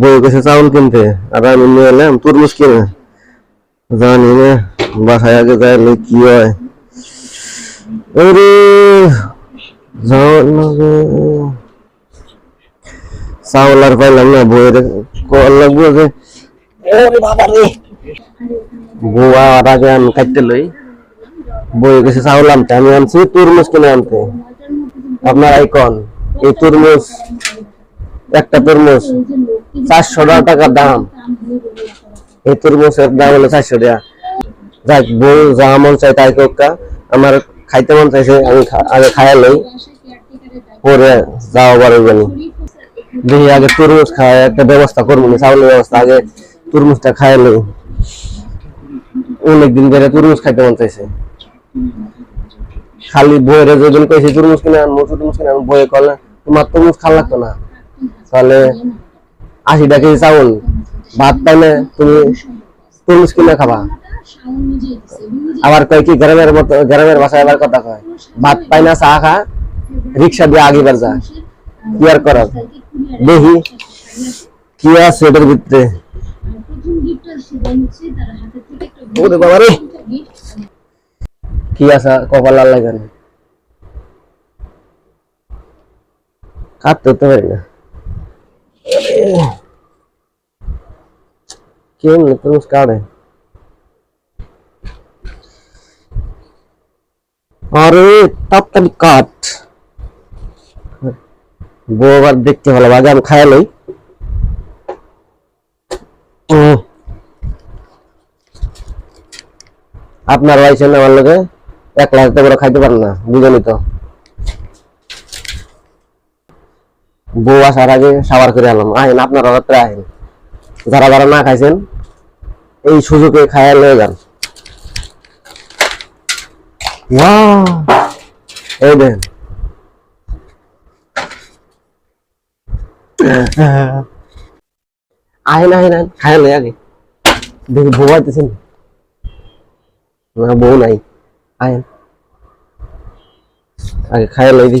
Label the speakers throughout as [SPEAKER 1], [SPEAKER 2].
[SPEAKER 1] বই গেছে চাউল কিনতে। আর আমি নিয়ে এলাম তরমুজ কিনে। জানি না বাসায় আগে যাইলে কি হয়। ওরে যাওয়ার লাগে চাউল আর পাইলাম না বইয়ের কল লাগবে যে ওরে বাবা রে। বউ আর আগে আমি কাটতে লই। বই গেছে চাউল আনতে আমি আনছি তরমুজ কিনে আনতে। আপনার আইকন এই তরমুজ একটা তরমুজ। চারশো টাকার দাম। এই তরমুজের দাম হলো চারশো টাকা। যাক, বউ যা মন চাই তাই কোকা আমার খাইতে মন চাইছে, আমি আগে খাইয়া লই। পরে যাও বারো জানি। দেখি আগে তরমুজ খায় একটা ব্যবস্থা করব না চাউলের ব্যবস্থা আগে তরমুজটা খাইয়া লই। অনেকদিন ধরে তরমুজ খাইতে মন চাইছে। খালি বইয়ের যেদিন কইছি তরমুজ কিনে আনব তরমুজ কিনে আনব বইয়ে কলে তোমার তরমুজ খাল লাগতো না। তাহলে আশি টাকা কেজি চাউল। ভাত পাইলে তুমি তরমুজ কিনে খাবা। আবার কয় কি গ্রামের মতো গ্রামের ভাষায় আবার কথা কয়, ভাত পাই না, চা খা, রিক্সা দিয়ে আগে বার যা। কি আর করার? দেখি, কি আছে এটার ভিতরে? কি আছে, কপাল লাল লাগে না। কাটতে তো পারি না। কেউ নেই তরমুজ কাটে আরে, তাড়াতাড়ি কাট। আবার দেখতে ভালো, আগে আমি খাই লই। আপনার আইসেন আমার লগে, এক লাখ করে খাইতে পারেন না বুঝলি তো। বউ আসার আগে সাবার করে আলাম আহেন আপনার রাত্রে আহেন। যারা যারা না খাইছেন এই সুযোগে খাইয়া লয়ে যান! এই দেখেন আহেন আহেন আহেন খাইয়া লই আগে। দেখি বউ আইতেছেন? না বউ নাই। আহেন। আগে খাইয়া লই দি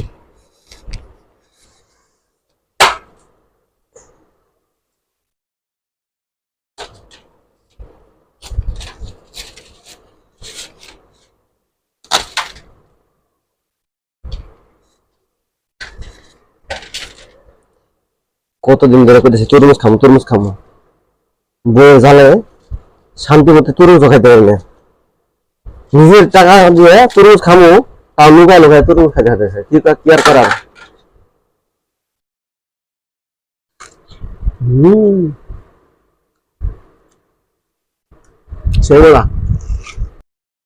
[SPEAKER 1] কতদিন ধরে কইতেছি, তরমুজ খামো তরমুজ খামো। বউয়ের জালে শান্তি মতো তরমুজও খাইতে পারি না। নিজের টাকা দিয়ে তরমুজ খামো, তাও লুকায় লুকায় তরমুজ খাইতে খাইতেছে কি কি আর করার? সেগুলা